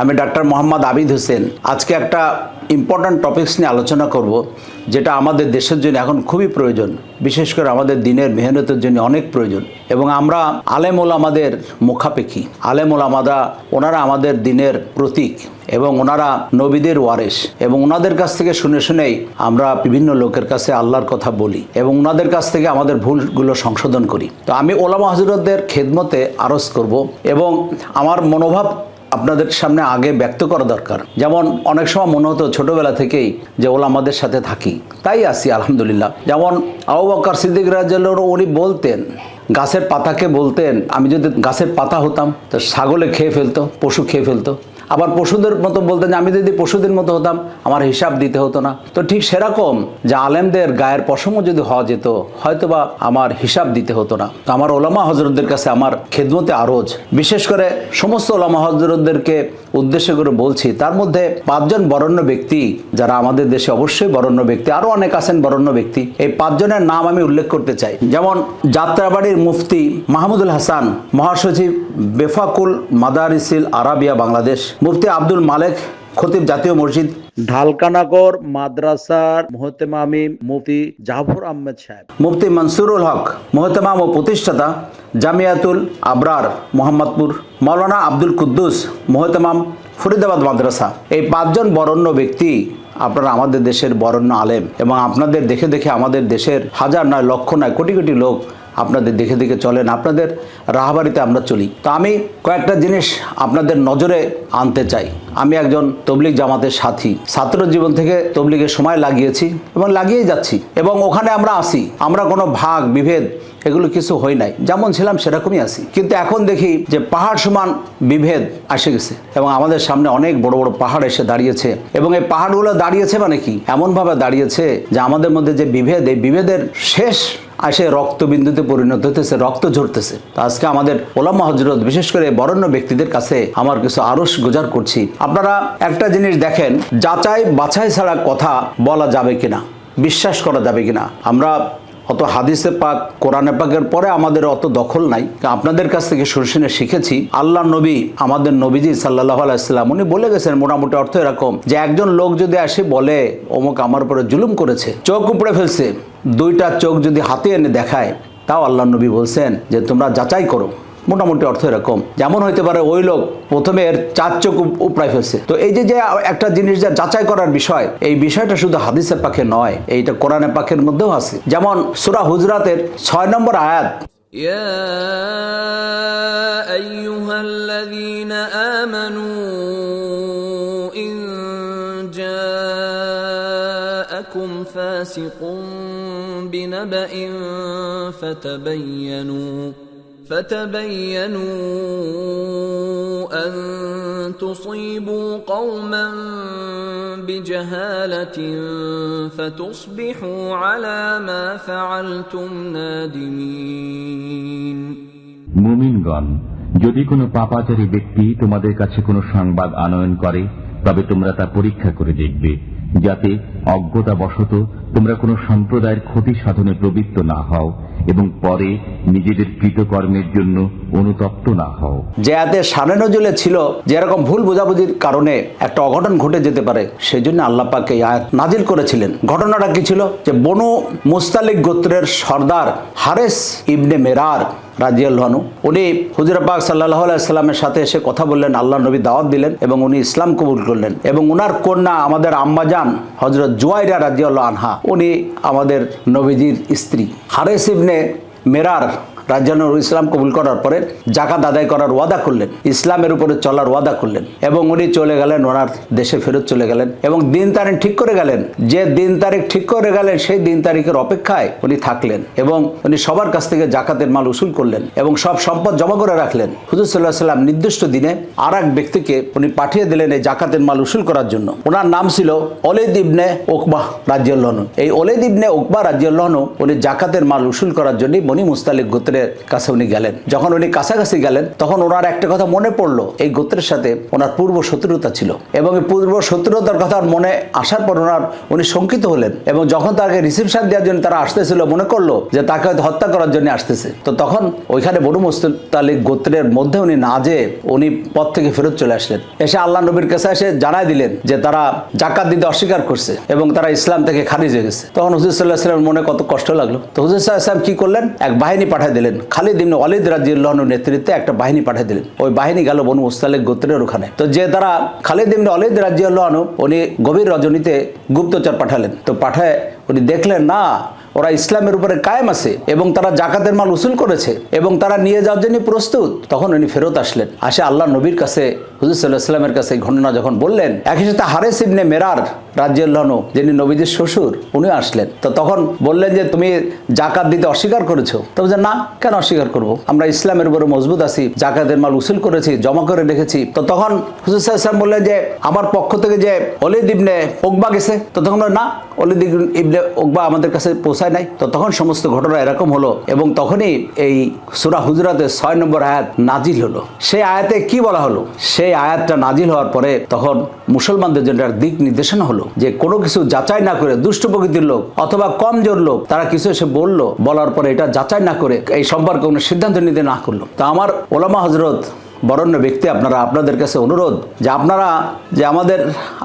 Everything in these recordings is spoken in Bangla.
আমি ডাক্তার মোহাম্মদ আবিদ হোসেন। আজকে একটা ইম্পর্ট্যান্ট টপিকস নিয়ে আলোচনা করব, যেটা আমাদের দেশের জন্য এখন খুবই প্রয়োজন। বিশেষ করে আমাদের দিনের মেহনতের জন্য অনেক প্রয়োজন। এবং আমরা আলেম আমাদের মুখাপেক্ষী। আলেম ওলামাদা ওনারা আমাদের দিনের প্রতীক এবং ওনারা নবীদের ওয়ারেস এবং ওনাদের কাছ থেকে শুনে শুনেই আমরা বিভিন্ন লোকের কাছে আল্লাহর কথা বলি এবং ওনাদের কাছ থেকে আমাদের ভুলগুলো সংশোধন করি। তো আমি ওলামা হজরতদের খেদমতে আরজ করব এবং আমার মনোভাব আপনাদের সামনে আগে ব্যক্ত করা দরকার। যেমন অনেক সময় মনে হতো ছোটোবেলা থেকেই যে ওলা আমাদের সাথে থাকি। তাই আসি আলহামদুলিল্লাহ। যেমন আউ বকর সিদ্দিক রাজ্লার উনি বলতেন, গাছের পাতাকে বলতেন, আমি যদি গাছের পাতা হতাম, তো ছাগলে খেয়ে ফেলতো, পশু খেয়ে ফেলতো। আবার পশুদের মতো বলতেন যে, আমি যদি পশুদের মতো হতাম, আমার হিসাব দিতে হতো না। তো ঠিক সেরকম যে, আলেমদের গায়ের পশমও যদি হওয়া যেত, হয়তোবা আমার হিসাব দিতে হতো না। তো আমার ওলামা হজরতদের কাছে আমার খেদমতে আরজ। বিশেষ করে সমস্ত ওলামা হজরতদেরকে উদ্দেশ্য করে বলছি, তার মধ্যে পাঁচজন বরণ্য ব্যক্তি, যারা আমাদের দেশে অবশ্যই বরণ্য ব্যক্তি আরও অনেক আছেন বরণ্য ব্যক্তি, এই পাঁচজনের নাম আমি উল্লেখ করতে চাই। যেমন যাত্রাবাড়ির মুফতি মাহমুদুল হাসান, মহাসচিব বেফাকুল মাদারিসিল আরাবিয়া, বাংলাদেশ। মুফতি আব্দুল মালেক খতিব জাতীয় মসজিদ। ঢালকানগর মাদ্রাসার মোহতেমামি মুফতি জাফর আহমেদ সাহেব। মুফতি মনসুরুল হক মোহতেমাম ও প্রতিষ্ঠাতা জামিয়াতুল আবরার মোহাম্মদপুর মৌলানা আব্দুল কুদ্দুস মোহতেমাম ফরিদাবাদ মাদ্রাসা। এই পাঁচজন বরণ্য ব্যক্তি আপনারা আমাদের দেশের বরণ্য আলেম এবং আপনাদের দেখে দেখে আমাদের দেশের হাজার নয় লক্ষ নয় কোটি কোটি লোক আপনাদের দেখে দেখে চলেন, আপনাদের রাহাবাড়িতে আমরা চলি। তো আমি কয়েকটা জিনিস আপনাদের নজরে আনতে চাই। আমি একজন তবলিক জামাতের সাথী। ছাত্র জীবন থেকে তবলিগের সময় লাগিয়েছি এবং লাগিয়ে যাচ্ছি। এবং ওখানে আমরা আসি। আমরা কোনো ভাগ, বিভেদ এগুলো কিছু হয় নাই। যেমন ছিলাম সেরকমই আছি। কিন্তু এখন দেখি যে পাহাড় সমান বিভেদ আসে গেছে এবং আমাদের সামনে অনেক বড় বড় পাহাড় এসে দাঁড়িয়েছে। এবং এই পাহাড়গুলো দাঁড়িয়েছে মানে কি? এমনভাবে দাঁড়িয়েছে যে আমাদের মধ্যে যে বিভেদ, এই বিভেদের শেষ আসে রক্তবিন্দুতে পরিণত হতেছে রক্ত ঝরতেছে। তো আজকে আমাদের ওলাম হজরত বিশেষ করে বরণ্য ব্যক্তিদের কাছে আমার কিছু আরস গোজার করছি। আপনারা একটা জিনিস দেখেন যাচাই বাছাই ছাড়া কথা বলা যাবে কিনা? বিশ্বাস করা যাবে কিনা? আমরা অত হাদিসে পাক, কোরআনে পাকের পরে আমাদের অত দখল নাই। আপনাদের কাছ থেকে শুনে শিখেছি আল্লাহ নবী, আমাদের নবীজি সাল্লাহ আলাইসাল্লাম উনি বলে গেছেন মোটামুটি অর্থ এরকম যে একজন লোক যদি আসে বলে, অমুক আমার উপরে জুলুম করেছে, চোখ উপড়ে ফেলছে, দুইটা চোখ যদি হাতে এনে দেখায়, তাও আল্লাহ নবী বলছেন যে তোমরা যাচাই করো। মোটামুটি অর্থ এরকম যেমন হইতে পারে ওই লোক প্রথমে এর চার চোখ উপ- উপড়ায় ফেলছে তো এই যে যে একটা জিনিস যা যাচাই করার বিষয় এই বিষয়টা শুধু হাদিসের পাখে নয় এইটা কোরআনে পাখের মধ্যেও আছে যেমন সুরা হুজরাতের ছয় নম্বর আয়াত يا ايها الذين امنوا ان جاءكم فاسق بنبأ فتبينوا فتبينوا ان تصيبوا قوما بجهاله فتصبحوا على ما فعلتم نادمين মুমিনগণ যদি কোনো পাপাচারী ব্যক্তি তোমাদের কাছে কোনো সংবাদ আনয়ন করে তবে তোমরা তা পরীক্ষা করে দেখবে যাতে অজ্ঞতাবশত তোমরা কোনো সম্প্রদায়ের ক্ষতি সাধনে প্রবৃত্ত না হও এবং পরে নিজেদের কৃতকর্মের জন্য অনুতপ্ত না হও। যে এতে সানে নজলে ছিল যে এরকম ভুল বোঝাবুঝির কারণে একটা অঘটন ঘটে যেতে পারে সেই জন্য আল্লাহ পাক আয়াত নাজিল করেছিলেন। ঘটনাটা কি ছিল? যে বনু মুস্তালিক গোত্রের সর্দার হারেস ইবনে মেরার রাজিয়াল্লাহনু উনি হুজরাবাগ সাল্লাহ আলাইস্লামের সাথে এসে কথা বললেন আল্লাহ নবী দাওয়াত দিলেন এবং উনি ইসলাম কবুল করলেন এবং উনার কন্যা আমাদের আম্মাজান হজরত জুয়াইরা রাজিয়াল্লাহ আনহা, উনি আমাদের নবীজির স্ত্রী। হারেস ইবনে মেরার রাজ্যানুর ইসলাম কবুল করার পরে জাকাত আদায় করার ওয়াদা করলেন, ইসলামের উপরে চলার ওয়াদা করলেন এবং উনি চলে গেলেন, ওনার দেশে ফেরত চলে গেলেন এবং দিন তারিখ ঠিক করে গেলেন। যে দিন তারিখ ঠিক করে গেলেন, সেই দিন তারিখের অপেক্ষায় উনি থাকলেন এবং উনি সবার কাছ থেকে জাকাতের মাল উসুল করলেন এবং সব সম্পদ জমা করে রাখলেন। হুজুর সাল্লাহ সাল্লাম নির্দিষ্ট দিনে আর এক ব্যক্তিকে উনি পাঠিয়ে দিলেন এই জাকাতের মাল উসুল করার জন্য। ওনার নাম ছিল অলেদ ইবনে ওকবাহ রাজিউল্লাহনু এই অলেদ ইবনে ওকবা রাজিউল্লাহনু উনি জাকাতের মাল উসুল করার জন্য বনি মুস্তালিক গোত্রের গোত্রের কাছে উনি গেলেন। যখন উনি কাছাকাছি গেলেন, তখন ওনার একটা কথা মনে পড়ল, এই গোত্রের সাথে ওনার পূর্ব শত্রুতা ছিল। এবং এই পূর্ব শত্রুতার কথা মনে আসার পর ওনার, উনি শঙ্কিত হলেন এবং যখন তাকে রিসিপশন দেওয়ার জন্য তারা আসতেছিল, মনে করল যে তাকে হয়তো হত্যা করার জন্য আসতেছে। তো তখন ওইখানে বনু মুস্তালিক গোত্রের মধ্যে উনি না যেয়ে উনি পথ থেকে ফেরত চলে আসলেন। এসে আল্লাহ নবীর কাছে এসে জানাই দিলেন যে তারা জাকাত দিতে অস্বীকার করছে এবং তারা ইসলাম থেকে খারিজ হয়ে গেছে। তখন হুজুর সাল্লাহ মনে কত কষ্ট লাগল। তো হুজুর সাল্লাহ কি করলেন? এক বাহিনী পাঠিয়ে দিলেন খালিদ ইবনে ওয়ালিদ রাজিউল্লাহর নেতৃত্বে একটা বাহিনী পাঠিয়ে দিলেন। ওই বাহিনী গেল বনু মুস্তালিক গোত্রের ওখানে। তো যে তারা খালিদ ইবনে ওয়ালিদ রাজিউল্লাহনু উনি গভীর রজনীতে গুপ্তচর পাঠালেন। তো পাঠায়, উনি দেখলেন, না, ওরা ইসলামের উপরে কায়েম আছে এবং তারা জাকাতের মাল উসুল করেছে এবং তারা নিয়ে যাওয়ার জন্য প্রস্তুত। তখন উনি ফেরত আসলেন। আসে আল্লাহ নবীর কাছে, হুজুর সাল্লাহ ইসলামের কাছে ঘটনা যখন বললেন, একই সাথে হারেস ইবনে মেরার রাজ্যুল্লাহনু যিনি নবীজির শ্বশুর, উনি আসলেন। তো তখন বললেন যে, তুমি জাকাত দিতে অস্বীকার করেছ? তো বলছে, না, কেন অস্বীকার করব? আমরা ইসলামের উপরে মজবুত আছি, জাকাতের মাল উসুল করেছি, জমা করে রেখেছি। তো তখন হুজুর ইসলাম বললেন যে, আমার পক্ষ থেকে যে অলিদ ইবনে ওকবা গেছে? তো তখন না অলিদ ইবনে ওকবা আমাদের কাছে পৌঁছায় নাই। তো তখন সমস্ত ঘটনা এরকম হলো এবং তখনই এই সুরা হুজরাতে ছয় নম্বর আয়াত নাজিল হলো। সেই আয়াতে কি বলা হলো? সেই আয়াতটা নাজিল হওয়ার পরে তখন মুসলমানদের জন্য এক দিক নির্দেশনা হলো। যে কোনো কিছু যাচাই না করে দুষ্ট প্রকৃতির লোক অথবা কমজোর লোক, তারা কিছু এসে বলল, বলার পরে এটা যাচাই না করে এই সম্পর্কে কোনো সিদ্ধান্ত নিতে না করল। তা আমার ওলামা হজরত বরণ্য ব্যক্তি আপনারা, আপনাদের কাছে অনুরোধ যে আপনারা, যে আমাদের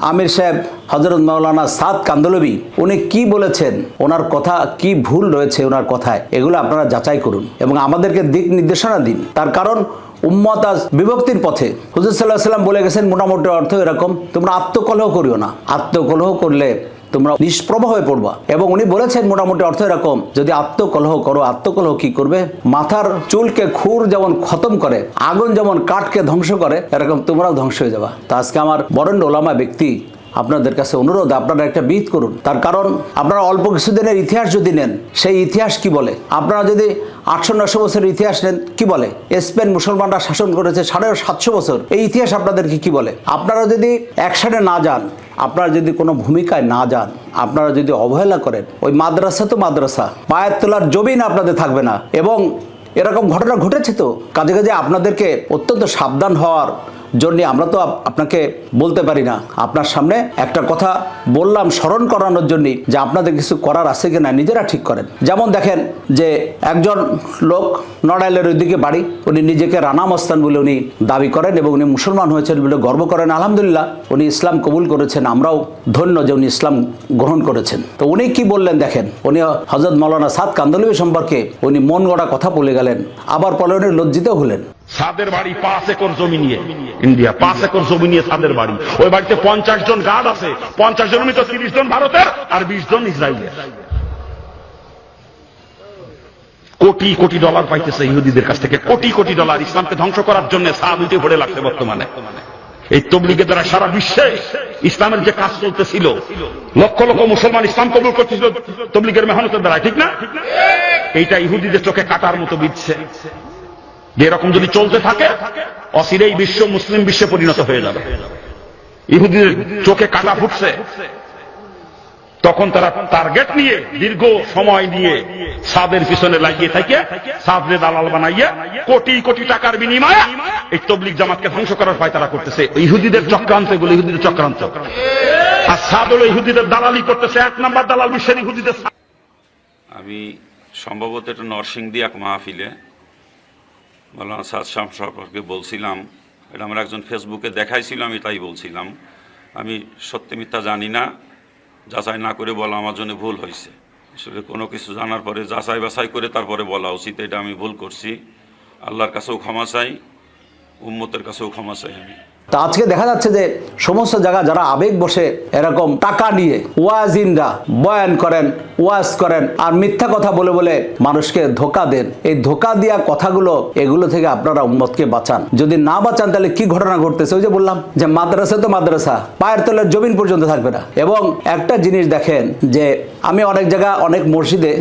আমির সাহেব হজরত মৌলানা সাদ কান্দলবি, উনি কি বলেছেন, ওনার কথা কি ভুল রয়েছে, ওনার কথায়, এগুলো আপনারা যাচাই করুন এবং আমাদেরকে দিক নির্দেশনা দিন। তার কারণ উম্মত আজ বিভক্তির পথে। হুজুর সাল্লাহ সাল্লাম বলে গেছেন, মোটামুটি অর্থ এরকম, তোমরা আত্মকলহ করিও না। আত্মকলহ করলে তোমরা নিষ্প্রভ হয়ে পড়বা। এবং উনি বলেছেন, মোটামুটি অর্থ এরকম, যদি আত্মকলহ করো, আত্মকলহ কি করবে? মাথার চুলকে খুর যেমন খতম করে, আগুন যেমন কাঠকে ধ্বংস করে, এরকম তোমরাও ধ্বংস হয়ে যাবা। তা আজকে আমার বরণ্য ওলামা ব্যক্তি আপনাদের কাছে অনুরোধ, আপনারা একটা বিদ করুন। তার কারণ, আপনারা অল্প কিছুদিনের ইতিহাস যদি নেন, সেই ইতিহাস কি বলে? আপনারা যদি আটশো নশো বছরের ইতিহাস নেন, কি বলে? স্পেন মুসলমানরা শাসন করেছে সাড়ে সাতশো বছর। এই ইতিহাস আপনাদেরকে কি বলে? আপনারা যদি একসাথে না যান, আপনারা যদি কোনো ভূমিকায় না যান, আপনারা যদি অবহেলা করেন, ওই মাদ্রাসা তো মাদ্রাসা, পায়ের তোলার জমিন আপনাদের থাকবে না। এবং এরকম ঘটনা ঘটেছে তো, কাজে কাজে আপনাদেরকে অত্যন্ত সাবধান হওয়ার জন্য আমরা তো আপ- আপনাকে বলতে পারি না। আপনার সামনে একটা কথা বললাম, স্মরণ করানোর জন্য যে আপনাদের কিছু করার আছে কিনা নিজেরা ঠিক করেন। যেমন দেখেন যে একজন লোক নড়াইলের ওইদিকে বাড়ি, উনি নিজেকে রানা মস্তান বলে উনি দাবি করেন এবং উনি মুসলমান হয়েছেন বলে গর্ব করেন। আলহামদুলিল্লাহ, উনি ইসলাম কবুল করেছেন, আমরাও ধন্য যে উনি ইসলাম গ্রহণ করেছেন। তো উনি কি বললেন দেখেন, উনি হজরত মৌলানা সাদ কান্দলবি সম্পর্কে উনি মন গড়া কথা বলে গেলেন, আবার পরে উনি লজ্জিত হলেন। সাদের বাড়ি পাঁচ একর জমি নিয়ে। ইন্ডিয়া, পাঁচ একর জমি নিয়ে সাদের বাড়ি। ওই বাড়িতে পঞ্চাশ জন গার্ড আছে। পঞ্চাশ জনের ভিতর তিরিশ জন ভারতের আর বিশ জন ইসরায়েলের। কোটি কোটি ডলার পাইতেছে ইহুদিদের কাছ থেকে। কোটি কোটি ডলার ইসলামকে ধ্বংস করার জন্য সাদ উঠে পড়ে লাগছে বর্তমানে। এই তবলিগের দ্বারা সারা বিশ্বে ইসলামের যে কাজ চলতেছিল, লক্ষ লক্ষ মুসলমান ইসলাম কবুল করতেছিল, তবলিগের মেহনতের দ্বারা ঠিক না? এইটা ইহুদিদের চোখে কাটার মতো বিচ্ছে যে এরকম যদি চলতে থাকে, অচিরেই বিশ্ব মুসলিম বিশ্বে পরিণত হয়ে যাবে। ইহুদিদের চোখে কাটা ফুটছে। তখন তারা টার্গেট নিয়ে, দীর্ঘ সময় নিয়ে সাদের পিছনে লাগিয়ে থাকে, সাদরে দালাল বানাইয়া কোটি কোটি টাকার বিনিময়ে এই তবলিক জামাতকে ধ্বংস করার পায় তারা করতেছে। ইহুদিদের চক্রান্ত এগুলো, ইহুদিদের চক্রান্ত। আর সাদ হলো ইহুদিদের দালালি করতেছে, এক নাম্বার দালাল বিশ্বের ইহুদিদের আমি সম্ভবত এটা নরসিংদী এক মাহফিলে মৌলানা সাদ শাম সম্পর্কে বলছিলাম, এটা আমরা একজন ফেসবুকে দেখাইছিল আমি তাই বলছিলাম। আমি সত্যি মিথ্যা জানি না, যাচাই না করে বলা আমার জন্য ভুল হয়েছে। আসলে কোনো কিছু জানার পরে যাচাই বাছাই করে তারপরে বলা উচিত, এটা আমি ভুল করছি। আল্লাহর কাছেও ক্ষমা চাই, উম্মতের কাছেও ক্ষমা চাই আমি। তা আজকে দেখা যাচ্ছে যে সমস্ত জায়গা যারা আবেগ বসে এরকম টাকা নিয়ে ওয়াজিনরা বয়ান করেন, ওয়াজ করেন আর মিথ্যা কথা বলে বলে মানুষকে ধোকা দেন, এই ধোকা দেওয়া কথাগুলো এগুলো থেকে আপনারা উম্মতকে বাঁচান। যদি না বাঁচান, তাহলে কি ঘটনা ঘটতেছে? ওই যে বললাম যে মাদ্রাসা তো মাদ্রাসা, পায়ের তলের জমিন পর্যন্ত থাকবে না। এবং একটা জিনিস দেখেন যে আমি অনেক জায়গা অনেক মসজিদে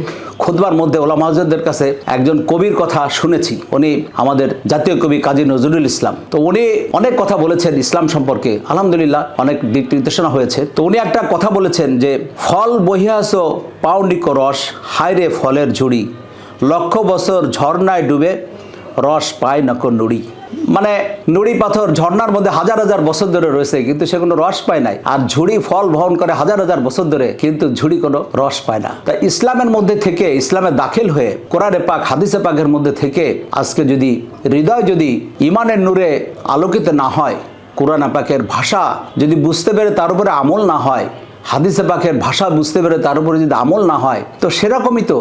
খুদবার মধ্যে ওলা মহাজদের কাছে একজন কবির কথা শুনেছি। উনি আমাদের জাতীয় কবি কাজী নজরুল ইসলাম। তো উনি অনেক কথা বলেছেন ইসলাম সম্পর্কে। আলহামদুলিল্লাহ, অনেক দিক নির্দেশনা হয়েছে। তো উনি একটা কথা বলেছেন যে, ফল বহিয়াস পাউন্ডিক রস হাইরে ফলের ঝুড়ি। লক্ষ বছর ঝর্ণায় ডুবে রস পায় নক নুড়ি মানে নুড়ি পাথর ঝর্ণার মধ্যে হাজার হাজার বছর ধরে রয়েছে, কিন্তু সে কোনো রস পায় নাই। আর ঝুড়ি ফল বহন করে হাজার হাজার বছর ধরে, কিন্তু ঝুড়ি কোনো রস পায় না। তাই ইসলামের মধ্যে থেকে, ইসলামে দাখিল হয়ে, কোরআনে পাক, হাদিসে পাকের মধ্যে থেকে আজকে যদি হৃদয় যদি ইমানের নূরে আলোকিত না হয়, কোরআন পাকের ভাষা যদি বুঝতে পেরে তার উপরে আমল না হয়, হাদিসে পাকের ভাষা বুঝতে পেরে তার উপরে যদি আমল না হয়, তো সেরকমই তো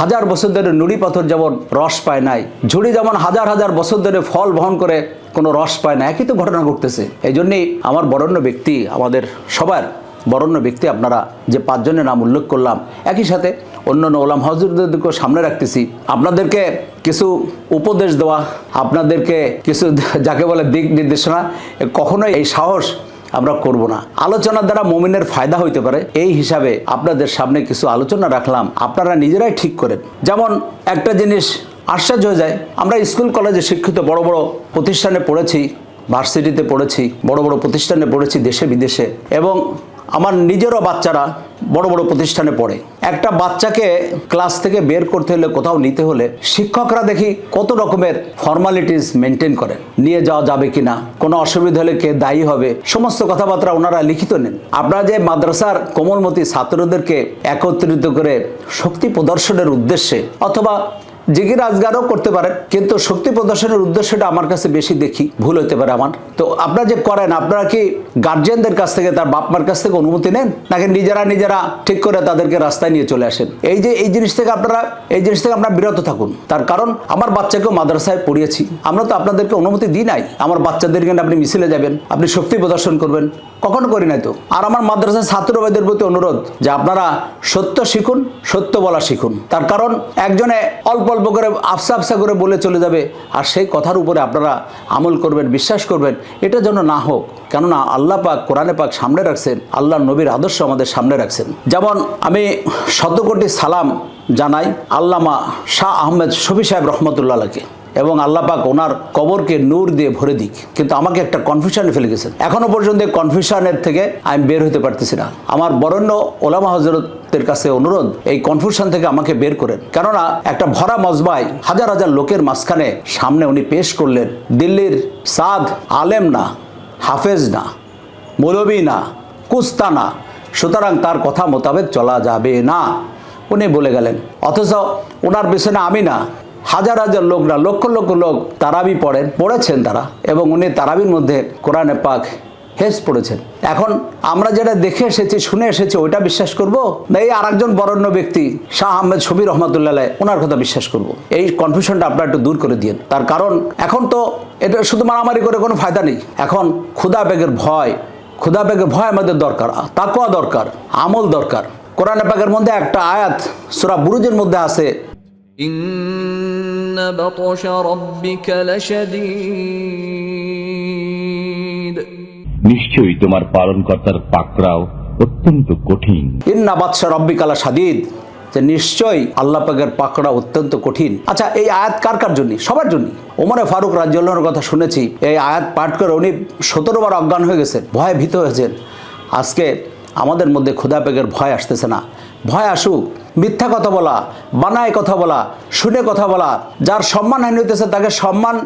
হাজার বছর ধরে নুড়ি পাথর যেমন রস পায় নাই, ঝুড়ি যেমন হাজার হাজার বছর ধরে ফল বহন করে কোনো রস পায় না একই তো ঘটনা ঘটতেছে। এই জন্যেই আমার বরণ্য ব্যক্তি, আমাদের সবার বরণ্য ব্যক্তি আপনারা যে পাঁচজনের নাম উল্লেখ করলাম, একই সাথে অন্য অন্য ওলাম হজরতদেরকেও সামনে রাখতেছি। আপনাদেরকে কিছু উপদেশ দেওয়া, আপনাদেরকে কিছু, যাকে বলে দিক নির্দেশনা কখনোই এই সাহস আমরা করব না। আলোচনার দ্বারা মোমিনের ফায়দা হইতে পারে। এই হিসাবে আপনাদের সামনে কিছু আলোচনা রাখলাম। আপনারা নিজেরাই ঠিক করেন। যেমন একটা জিনিস আশ্চর্য হয়ে যায়। আমরা স্কুল, কলেজে শিক্ষিত বড় বড় প্রতিষ্ঠানে পড়েছি, ভার্সিটিতে পড়েছি, বড় বড় প্রতিষ্ঠানে পড়েছি দেশে বিদেশে এবং আমার নিজেরও বাচ্চারা বড় বড় প্রতিষ্ঠানে পড়ে। একটা বাচ্চাকে ক্লাস থেকে বের করতে হলে কোথাও নিতে হলে শিক্ষকরা দেখি কত রকমের ফর্মালিটিস মেনটেন করেন। নিয়ে যাওয়া যাবে কি না কোনো অসুবিধা হলে কে দায়ী হবে, সমস্ত কথাবার্তা ওনারা লিখিত নেন। আপনারা যে মাদ্রাসার কোমলমতি ছাত্রদেরকে একত্রিত করে শক্তি প্রদর্শনের উদ্দেশ্যে অথবা জিগির আজগারও করতে পারেন কিন্তু শক্তি প্রদর্শনের উদ্দেশ্যটা আমার কাছে বেশি দেখি, ভুল হতে পারে আমার। তো আপনারা যে করেন, আপনারা কি গার্জিয়ানদের কাছ থেকে, তার বাপ মার কাছ থেকে অনুমতি নেন? নাকি নিজেরা নিজেরা ঠিক করে তাদেরকে রাস্তায় নিয়ে চলে আসেন? এই যে, এই জিনিস থেকে আপনারা, এই জিনিস থেকে আপনারা বিরত থাকুন। তার কারণ, আমার বাচ্চাকেও মাদ্রাসায় পড়িয়েছি। আমরা তো আপনাদেরকে অনুমতি দিই নাই। আমার বাচ্চাদেরকে আপনি মিছিলে যাবেন, আপনি শক্তি প্রদর্শন করবেন। কখনো করি নাই তো। আর আমার মাদ্রাসার ছাত্র ভাইদের প্রতি অনুরোধ যে আপনারা সত্য শিখুন, সত্য বলা শিখুন। তার কারণ একজনে অল্প অল্প করে আফসা আফসা করে বলে চলে যাবে আর সেই কথার উপরে আপনারা আমল করবেন, বিশ্বাস করবেন, এটা যেন না হোক। কেননা আল্লাহ পাক কোরআনে পাক সামনে রাখছেন আল্লাহ নবীর আদর্শ আমাদের সামনে রাখছেন। যেমন আমি শত কোটি সালাম জানাই আল্লামা শাহ আহমেদ শফি সাহেব রহমতুল্লাহকে। এবং আল্লাহ পাক ওনার কবরকে নূর দিয়ে ভরে দিক। কিন্তু আমাকে একটা কনফিউশনে ফেলে গেছেন। এখনও পর্যন্ত কনফিউশনের থেকে আমি বের হতে পারতেছি না। আমার বরণ্য ওলামা হজরতের কাছে অনুরোধ, এই কনফিউশন থেকে আমাকে বের করেন। কেননা একটা ভরা মজবায় হাজার হাজার লোকের মাঝখানে সামনে উনি পেশ করলেন, দিল্লির সাদ আলেম না, হাফেজ না, মৌলবী না, কুস্তা না, সুতরাং তার কথা মোতাবেক চলা যাবে না। উনি বলে গেলেন, অথচ ওনার পেছনে আমি না হাজার হাজার লোকরা, লক্ষ লক্ষ লোক তারাবি পড়েন, পড়েছেন তারা, এবং উনি তারাবির মধ্যে কোরআনে পাক হেস পড়েছেন। এখন আমরা যেটা দেখে এসেছি, শুনে এসেছি, ওইটা বিশ্বাস করব? না, এই আরেকজন বরণ্য ব্যক্তি, শাহ আহমেদ শবির রহমতুল্লাহ ওনার কথা বিশ্বাস করব। এই কনফিউশনটা আপনারা একটু দূর করে দিন তার কারণ, এখন তো এটা শুধু মারামারি করে কোনো ফায়দা নেই। এখন ক্ষুদা বেগের ভয় ক্ষুদা বেগের ভয় আমাদের দরকার তাকোয়া দরকার, আমল দরকার। কোরআন পাকের মধ্যে একটা আয়াত, সুরা বুরুজের মধ্যে আছে নিশ্চয়ই তোমার পালনকর্তার পাকড়াও অত্যন্ত কঠিন। ইন্না বাদশা রব্বিকালা সাদিদ যে নিশ্চয়ই আল্লাহ পাকের পাকড়া অত্যন্ত কঠিন। আচ্ছা এই আয়াত কার কার জন্য? সবার জন্য। ওমরে ফারুক রাজ্যের কথা শুনেছি। এই আয়াত পাঠ করে উনি সতেরো বার অজ্ঞান হয়ে গেছেন ভয়ে ভীত হয়েছেন। আজকে আমাদের মধ্যে ক্ষুদা পেকের ভয় আসতেছে না। ভয় আসুক। মিথ্যা কথা বলা, বানায় কথা বলা, শুনে কথা বলা, যার সম্মান হানি হইতেছে তাকে সম্মান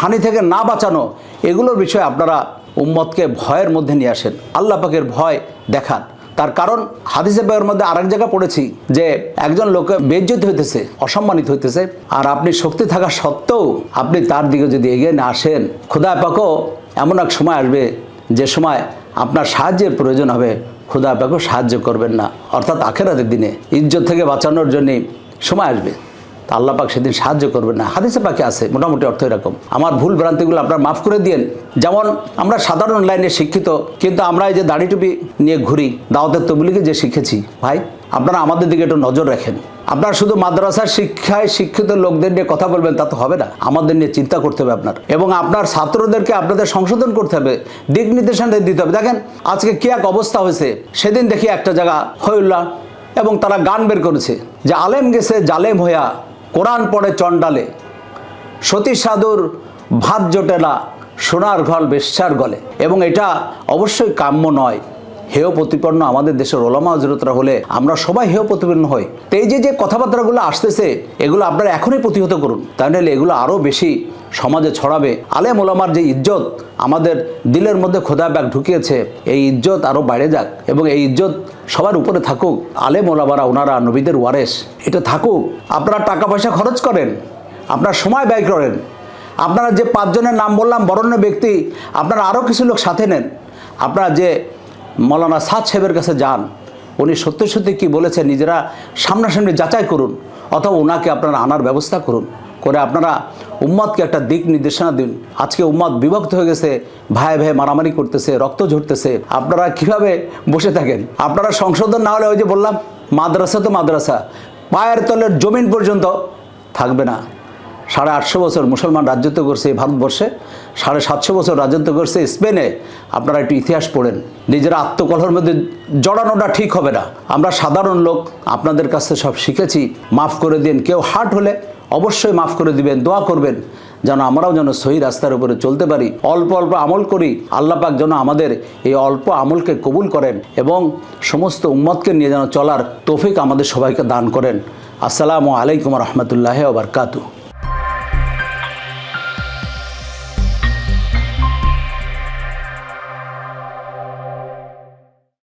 হানি থেকে না বাঁচানো, এগুলোর বিষয়ে আপনারা উম্মতকে ভয়ের মধ্যে নিয়ে আসেন, আল্লাহ পাকের ভয় দেখান। তার কারণ হাদিসে বইয়ের মধ্যে আরেক জায়গা পড়েছি যে একজন লোকে বেজ্জিত হইতেছে, অসম্মানিত হইতেছে, আর আপনি শক্তি থাকা সত্ত্বেও আপনি তার দিকে যদি এগিয়ে না আসেন, খোদা পাকও এমন এক সময় আসবে যে সময় আপনার সাহায্যের প্রয়োজন হবে খোদা আপনাকে সাহায্য করবেন না। অর্থাৎ আখেরাতের দিনে ইজ্জত থেকে বাঁচানোর জন্যে সময় আসবে। তা আল্লাহ পাক সেদিন সাহায্য করবেন না। হাদিসে পাকে আছে, মোটামুটি অর্থ এরকম। আমার ভুল ভ্রান্তিগুলো আপনার মাফ করে দিয়েন। যেমন আমরা সাধারণ লাইনে শিক্ষিত, কিন্তু আমরা এই যে দাড়ি টুপি নিয়ে ঘুরি, দাওয়াতের তবলিকে যে শিখেছি, ভাই, আপনারা আমাদের দিকে একটু নজর রাখেন। আপনারা শুধু মাদ্রাসার শিক্ষায় শিক্ষিত লোকদের নিয়ে কথা বলবেন, তা তো হবে না। আমাদের নিয়ে চিন্তা করতে হবে আপনার। এবং আপনার ছাত্রদেরকে আপনাদের সংশোধন করতে হবে, দিক নির্দেশনা দিতে হবে। দেখেন, আজকে কি এক অবস্থা হয়েছে, সেদিন দেখি একটা জায়গা হইউল্লাহ এবং তারা গান বের করেছে। যে আলেম গেছে, জালেম হইয়া কোরআন পড়ে চণ্ডালে। সতী সাধুর ভাত জোটে না, সোনার ঘল বেশ্যার গলে। এবং এটা অবশ্যই কাম্য নয়। হেয় প্রতিপন্ন আমাদের দেশের ওলামা হজরতরা হলে আমরা সবাই হেয়। প্রতিপন্ন হই তো এই যে যে কথাবার্তাগুলো আসতেছে, এগুলো আপনারা এখনই প্রতিহত করুন। তাই নাহলে এগুলো আরও বেশি সমাজে ছড়াবে। আলেম ওলামার যে ইজ্জত আমাদের দিলের মধ্যে খোদা ব্যাগ ঢুকিয়েছে, এই ইজ্জত আরও বাইরে যাক এবং এই ইজ্জত সবার উপরে থাকুক। আলেম ওলামারা, ওনারা নবীদের ওয়ারেস এটা থাকুক। আপনারা টাকা পয়সা খরচ করেন। আপনার সময় ব্যয় করেন। আপনারা যে পাঁচজনের নাম বললাম, বরণ্য ব্যক্তি, আপনারা আরও কিছু লোক সাথে নেন। আপনারা যে মৌলানা সাদ সাহেবের কাছে যান। উনি সত্যি সত্যি কী বলেছেন, নিজেরা সামনাসামনি যাচাই করুন, অথবা ওনাকে আপনারা আনার ব্যবস্থা করুন। করে আপনারা উম্মাদকে একটা দিক নির্দেশনা দিন। আজকে উম্মাদ বিভক্ত হয়ে গেছে, ভাই ভাই মারামারি করতেছে, রক্ত ঝরতেছে। আপনারা কীভাবে বসে থাকেন? আপনারা সংশোধন না হলে ওই যে বললাম, মাদ্রাসা তো মাদ্রাসা, পায়ের তলের জমিন পর্যন্ত থাকবে না। সাড়ে আটশো বছর মুসলমান রাজত্ব করছে ভারতবর্ষে, সাড়ে সাতশো বছর রাজত্ব করছে স্পেনে। আপনারা একটু ইতিহাস পড়েন। নিজেরা আত্মকলহর মধ্যে জড়ানোটা ঠিক হবে না। আমরা সাধারণ লোক, আপনাদের কাছে সব শিখেছি। মাফ করে দিন। কেউ হার্ট হলে অবশ্যই মাফ করে দিবেন, দোয়া করবেন। যেন আমরাও যেন সহি রাস্তার উপরে চলতে পারি। অল্প অল্প আমল করি। আল্লাহ পাক যেন আমাদের এই অল্প আমলকে কবুল করেন এবং সমস্ত উম্মতকে নিয়ে যেন চলার তৌফিক আমাদের সবাইকে দান করেন। আসসালামু আলাইকুম রহমতুল্লাহ ওবরকাতু